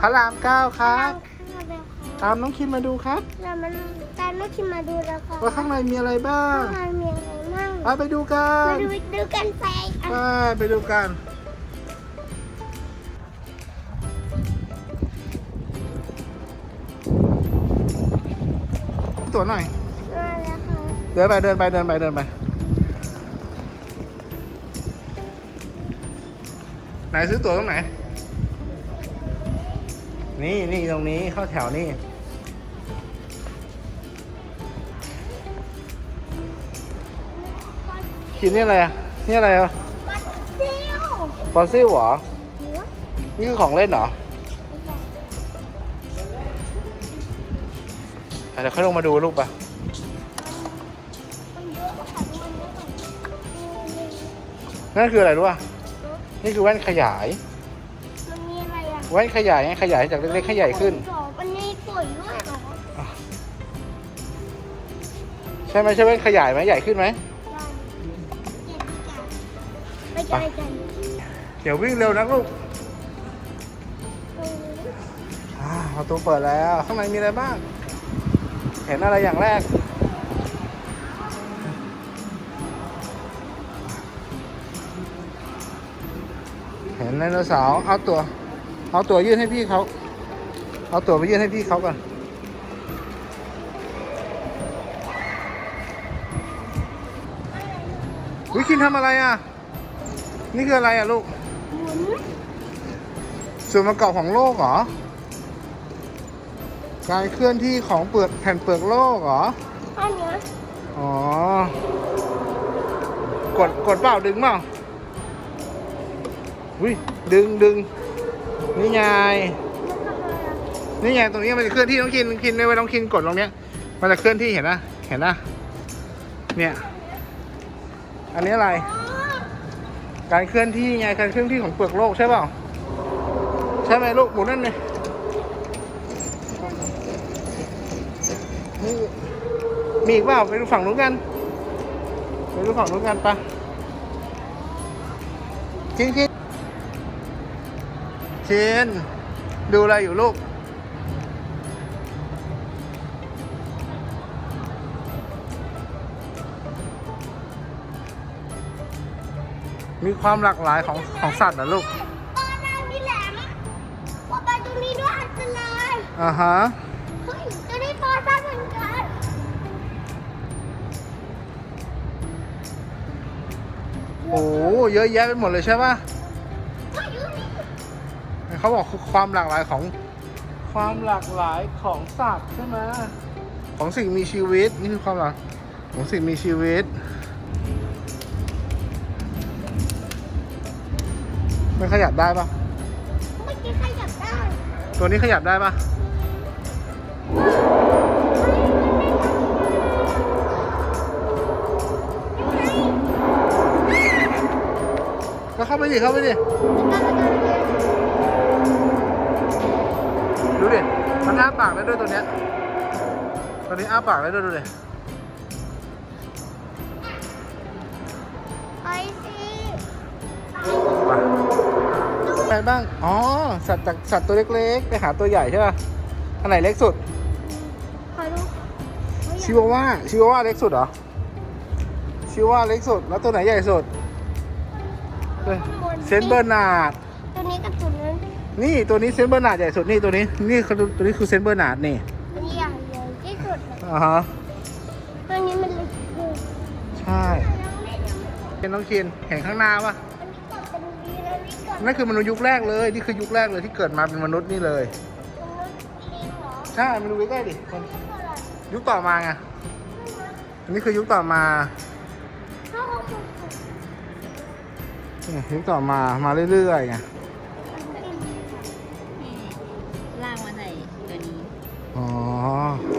พระรามเก้าครับข้าวเลยค่ะตามน้องคินมาดูครับเรามันตามไม่คิดมาดูแล้วค่ะว่าข้างในมีอะไรบ้างข้างในมีอะไรบ้างไปไปดูกัมานดูดูกันไปอะไปไปดูกันตัวหน่อยมาแล้วค่ะเดินไปเดินไปเดินไปเดินไป ไหนซื้อตั๋วตรงไหน นี่นี่ตรงนี้เข้าแถวนี่กินนี่อะไรอะนี่อะไรอะปัดเซียวฟอสซิลเหรอหัวนี่คือของเล่นเหรออะเดี๋ยวค่อยลงมาดูลูกปะมันเยอะค่ะมันเยอะค่ะนั่นคืออะไรรู้ป่ะ นี่คือแว่นขยายมันมีอะ ไรอะแว่นขยายไงขยายจากเล็กๆให้ใหญ่ขึ้นมันมีปุ๋ยด้วยเหรอใช่ไหมใช่แว่นขยายไหมใหญ่ขึ้นไหมไปเจอกันเดี๋ยววิ่งเร็วนะลูกอ่าประตูเปิดแล้วข้างในมีอะไรบ้าง เห็นอะไรอย่างแรก เห็นไดโนเสาร์เอาตัว เอาตัวยื่นให้พี่เขา เอาตัวไปยื่นให้พี่เขาก่อน วิคินทำอะไรอะ นี่คืออะไรอะลูกหมุนส่วนประกอบของโลกเหรอ การเคลื่อนที่ของเปลือกแผ่นเปลือกโลกเหรอ อันเนี้ยอ๋อ กด กดเปล่าดึงเปล่าวิดึงดึง นี่ไง นี่ไงตรงนี้มันจะเคลื่อนที่ต้องคินคินไม่ไว้ต้องคินกดตรงเนี้ย มันจะเคลื่อนที่เห็นนะเห็นนะเนี่ย อันนี้อะไร การเคลื่อนที่ไงการเคลื่อนที่ของเปลือกโลกใช่เปล่าใช่ไหมลูกหมุนนั่นเลยนี่มีอีกเปล่าไปดูฝั่งนู้นกันไปดูฝั่งนู้นกันปะชินชิน ชินดูอะไรอยู่ลูก มีความหลากหลายของของสัตว์นะลูกปลาดาวมีแหลมปลาปลาตัวนี้ด้วยอันตรายอ่าฮะเฮ้ยตัวนี้ปลาซ่าเหมือนกันโอ้โหเยอะแยะไปหมดเลยใช่ปะเฮ้ยอยู่นี่ เขาบอกคือความหลากหลายของความหลากหลายของสัตว์ใช่ไหมของสิ่งมีชีวิตนี่คือความหลากของสิ่งมีชีวิต มันขยับได้ปะเมื่อกี้ขยับได้ตัวนี้ขยับได้ปะก็เข้าไปดิเข้าไปดิ ดูดิมันอ้าปากได้ด้วยตัวเนี้ยตัวนี้อ้าปากได้ด้วยดูดิไปสิมาอะไรบ้าง อ๋อ สัตว์จากสัตว์ตัวเล็กๆ ไปหาตัวใหญ่ใช่ป่ะ อันไหนเล็กสุด ขอดูชิวาว่าชิวาว่าเล็กสุดเหรอ ชิวาว่าเล็กสุด แล้วตัวไหนใหญ่สุด เซนต์เบอร์นาร์ดตัวนี้กับตัว นั้นนี่ตัวนี้เซนต์เบอร์นาร์ดใหญ่สุดนี่ตัวนี้ นี่คือตัวนี้คือเซนต์เบอร์นาร์ดนี่มันใหญ่ใหญ่ที่สุดเลยอ่าฮะตัวนี้มันเล็กเกินใช่เป็นน้องคินเห็นข้างหน้าปะอันนี้กดเป็นดีแล้วนี่กดนั่นคือมนุษย์ยุคแรกเลยนี่คือยุคแรกเลยที่เกิดมาเป็นมนุษย์นี่เลยเป็นรถลิงเหรอใช่มาดูใกล้ๆดิเท่าไหร่ยุคต่อมาไงอันนี้คือยุคต่อมาเท่ากับเนี่ยยุคต่อมามาเรื่อยๆไงล่าง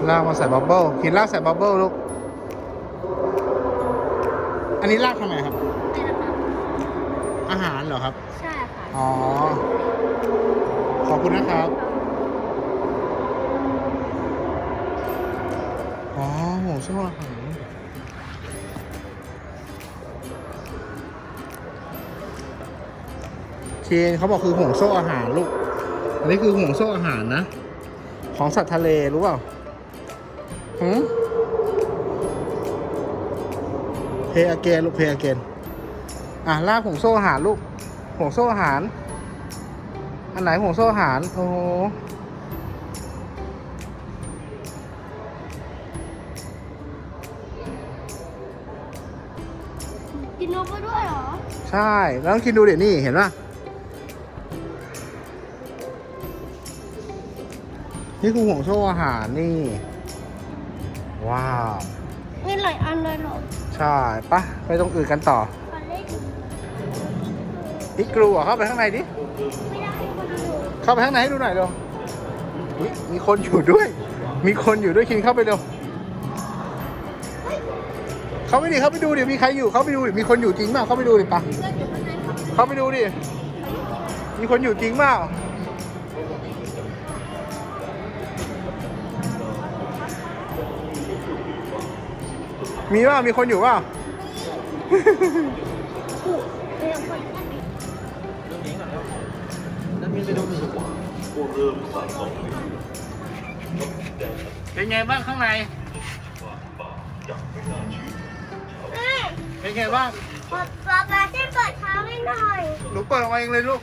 ลากมาใส่บับเบิ้ลกินลากใส่บับเบิ้ลลูก อันนี้ลากทำไมครับ นี่นะคะ อาหารเหรอครับ ใช่ค่ะอ๋อ ขอบคุณนะครับ อ๋อโหชอบอาหารเคนเขาบอกคือห่วงโซ่อาหารลูก อันนี้คือห่วงโซ่อาหารนะ ของสัตว์ทะเลรู้เปล่าหืมเพอเกนลูกเพอเกนอะลากห่วงโซ่อาหารลูกห่วงโซ่อาหาร อันไหนห่วงโซ่อาหาร โอ้โหกินนกไปด้วยเหรอ ใช่ แล้วต้องคิดดูเดี๋ยวนี่เห็นป่ะ นี่คือห่วงโซ่อาหารนี่ ว้าว มีหลายอันเลยเหรอใช่ปะไปตรงอื่นกันต่อตอนเล่นอีกกลัวเข้าไปข้างในดิ ไม่ได้ให้คนดูเข้าไปข้างในให้ดูหน่อยเร็วอุ๊ยมีคนอยู่ด้วย มีคนอยู่ด้วยคินเข้าไปเร็ว เข้าไปดิเข้าไปดูดิ มีใครอยู่ เข้าไปดูดิ มีคนอยู่จริงเปล่าเข้าไปดูดิปะเข้าไปดูดิ มีคนอยู่จริงเปล่า มีเปล่ามีคนอยู่เปล่าเดี๋ยวคนเป็นไงบ้างข้างในเอ้ยเป็นไงบ้างป๊าป๊าป๊าช่วยเปิดเท้าให้หน่อยหนูเปิดออกมาเองเลยลูก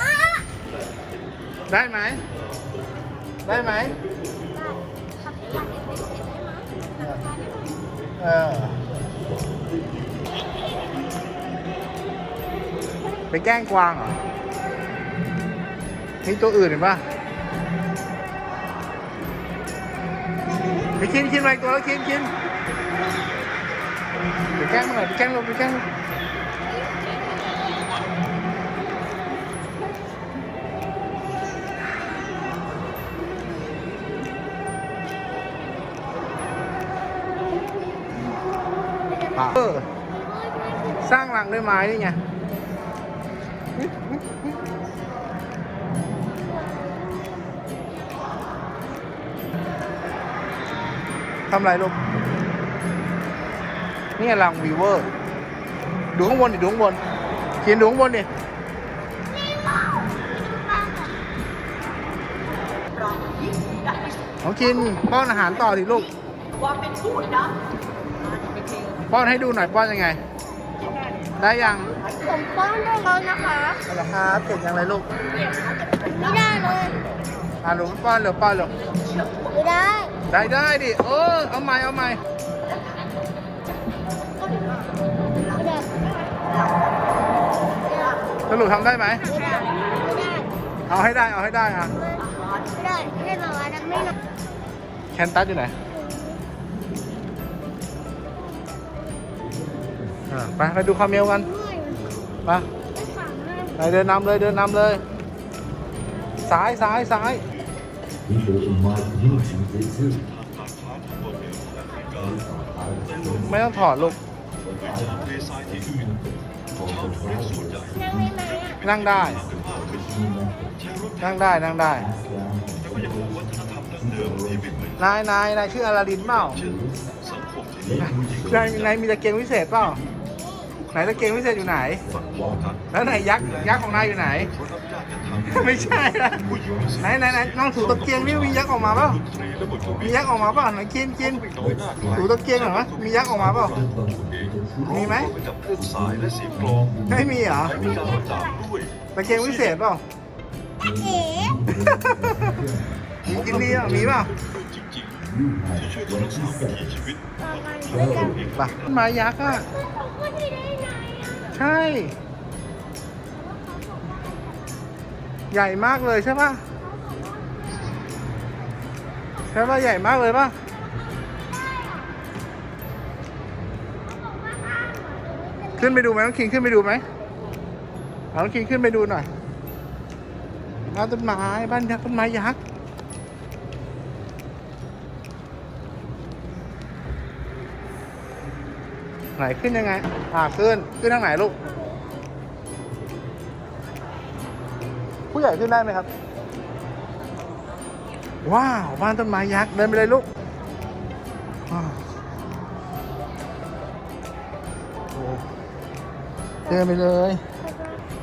อ้าได้ไหม ได้ไหมเออไปแกล้งกวางเหรอมีตัวอื่นเห็นปะไปกินกินอะไรตัวแล้วกินกินไปแกล้งมันหน่อยไปแกล้งลงไปแกล้ง ป่าสร้างรังด้วยไม้นี่ไงทำไรลูกนี่ไงรังวีเวอร์ ดูข้างบนดิ ดูข้างบนเขียนดูข้างบนดิน้องกินป้อนอาหารต่อดิลูกป้ อนให้ดูหน่อยป้อนยังไง ได้ยังผมป้อนได้แล้วนะคะเอาละครับเก่งยังไรลูกไม่ได้เลยอะลูกป้อนเร็วป้อนเร็วไม่ได้ ได้ได้ดิเออเอาใหม่เอาใหม่ไม่ได้สรุปทำได้ไหมไม่ได้ไม่ได้เอาให้ได้เอาให้ได้อะไม่ได้ไม่ได้บอกว่าทำไม่ได้แคนตัสอยู่ไหน อะไปไปดูคาเมลกันไปไม่สั่งให้ไปเดินนำเลยเดินนำเลยซ้ายซ้ายซ้าย People in my community did too. ไม่ต้องถอดลูกนั่งได้ไหมอะนั่งได้ นั่งได้ นั่งได้ นายนายนายชื่ออาราดินเปล่านายนายมีตะเกียงวิเศษเปล่า ไหนตะเกียงวิเศษอยู่ไหน แล้วไหนยักษ์ยักษ์ของนายอยู่ไหน ไม่ใช่ละไหนไหนไหนน้องถูตะเกียงนี่มียักษ์ออกมาเปล่ามียักษ์ออกมาเปล่าไหนกินกินถูตะเกียงเหรอมียักษ์ออกมาเปล่ามีไหมกับเครื่องสายและเสียงกลองไม่มีเหรอมีการประดับด้วยตะเกียงวิเศษเปล่าเอ๋มีกินมีอะมีเปล่าจริงๆที่ช่วยรักษาวิถีชีวิตตอนกันด้วยกันปะต้นไม้ยักษ์อะ ช่ ใหญ่มากเลยใช่ปะใช่ปะใหญ่มากเลยปะขึ้นไปดูไหมน้องคิงขึ้นไปดูไหมน้องคิงขึ้นไปดูหน่อยบ้านต้นไม้บ้านยักษ์ต้นไม้ยักษ์ ไหนขึ้นยังไง อ่าขึ้น ขึ้นทางไหนลูก ผู้ใหญ่ขึ้นได้ไหมครับ ว้าวบ้านต้นไม้ยักษ์เดินไปเลยลูกว้าวโอ้เเดินไปเลย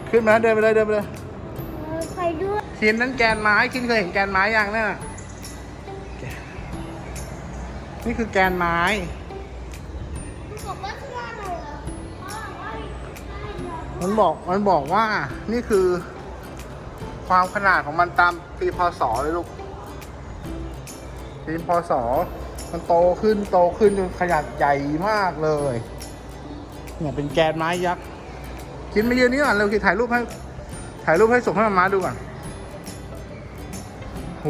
ขึ้นมาเดินไปเลยเดินไปเลยใครด้วยคินนั้นแกนไม้คินเคยเห็นแกนไม้ยังเนี่ยน่ะนี่คือแกนไม้ มันบอกมันบอกว่านี่คือ ความขนาดของมันตามปีพศเลยลูกปีพศมันโตขึ้นโตขึ้นจนขนาดใหญ่มากเลย เนี่ยเป็นแกนไม้ยักษ์คินมายืนนี่ก่อนเร็วคิดถ่ายรูปให้ ถ่ายรูปให้ส่งให้มามาดูก่อนโห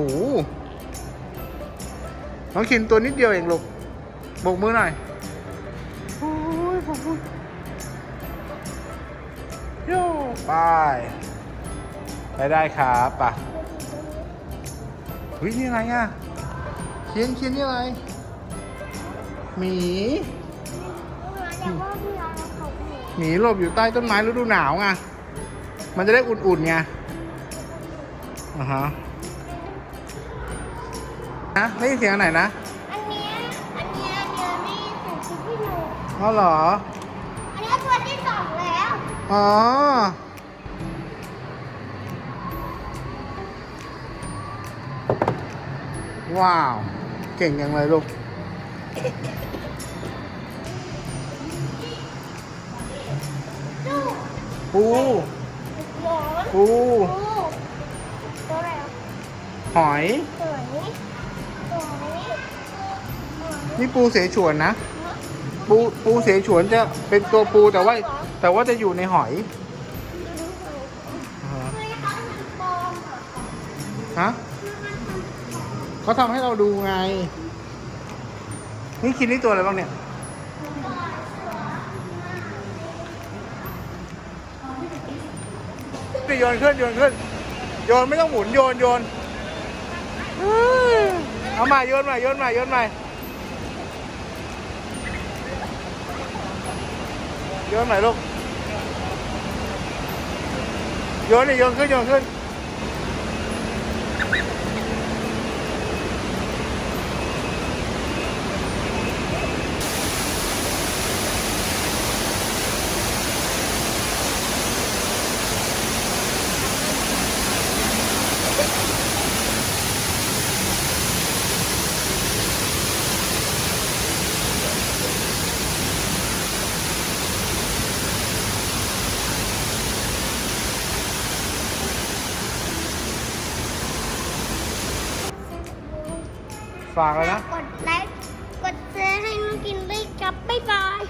น้องคินตัวนิดเดียวเองลูกบกมือหน่อยโอ้ยโบกมือ ย่ไปไปได้ครับป่ะวินี่อะไรอะเขียนเขียนนี่อะไรหมีเดี๋ยวว่าพี่เอาเขาไปหมีหลบอยู่ใต้ต้นไม้ฤดูหนาวไงมันจะได้อุ่นๆไงอ่าฮะนะได้ยินเสียงอันไหนนะ อันเนี้ยอันเนี้ยเดี๋ยวนี่สูงที่พี่หนูอ๋อเหรออันเนี้ยตัวที่สองแล้ว อ๋อ ว้าว เก่งยังเลยลูกดูปูหมอนปูดูตัวอะไรอะหอยสวยสวยนี่ปูเสฉวนนะ ปูปูเสฉวนจะเป็นตัวปูแต่ว่า แต่ว่าจะอยู่ในหอยฮะเขาทำให้เราดูไง นี่คิดนี่ตัวอะไรบ้างเนี่ย โยนขึ้นโยนขึ้น โยนไม่ต้องหมุนโยนโยน เอาใหม่โยนใหม่โยนใหม่โยนใหม่โยนใหม่ลูก โยนเลยโยนขึ้นโยนขึ้น ฝากเลยนะ กดไลค์ กดแชร์ให้น้องกินด้วยกับบ๊ายบาย